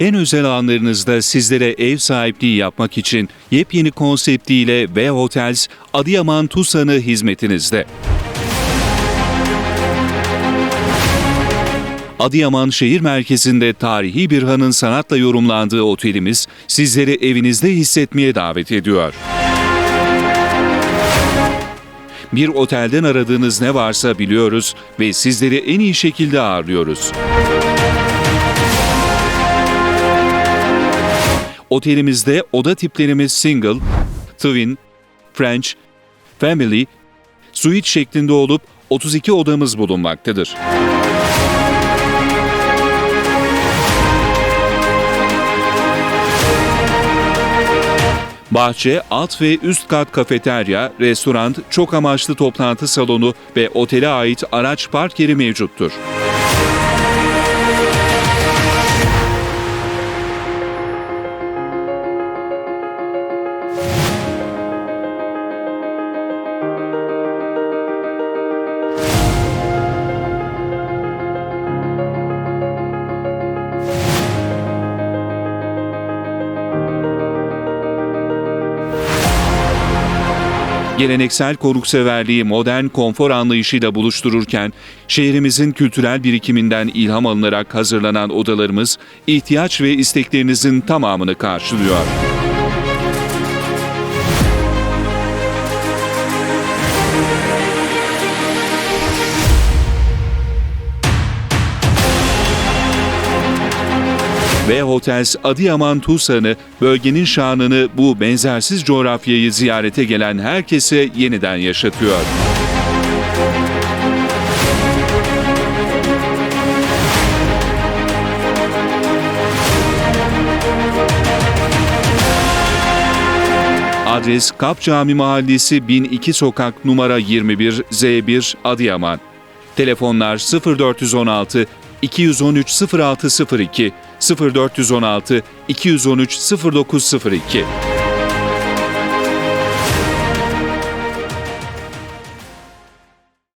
En özel anlarınızda sizlere ev sahipliği yapmak için yepyeni konseptiyle V Hotels Adıyaman Tusan'ı hizmetinizde. Adıyaman şehir merkezinde tarihi bir hanın sanatla yorumlandığı otelimiz sizleri evinizde hissetmeye davet ediyor. Bir otelden aradığınız ne varsa biliyoruz ve sizleri en iyi şekilde ağırlıyoruz. Otelimizde oda tiplerimiz single, twin, French, family, suite şeklinde olup 32 odamız bulunmaktadır. Bahçe, alt ve üst kat kafeterya, restoran, çok amaçlı toplantı salonu ve otele ait araç park yeri mevcuttur. Geleneksel konukseverliği modern konfor anlayışıyla buluştururken, şehrimizin kültürel birikiminden ilham alınarak hazırlanan odalarımız, ihtiyaç ve isteklerinizin tamamını karşılıyor. Ve Hotels Adıyaman Tusan'ı bölgenin şanını bu benzersiz coğrafyayı ziyarete gelen herkese yeniden yaşatıyor. Adres Kap Cami Mahallesi 1002 Sokak numara 21 Z1 Adıyaman. Telefonlar 0416 213 0602 0416 213 0902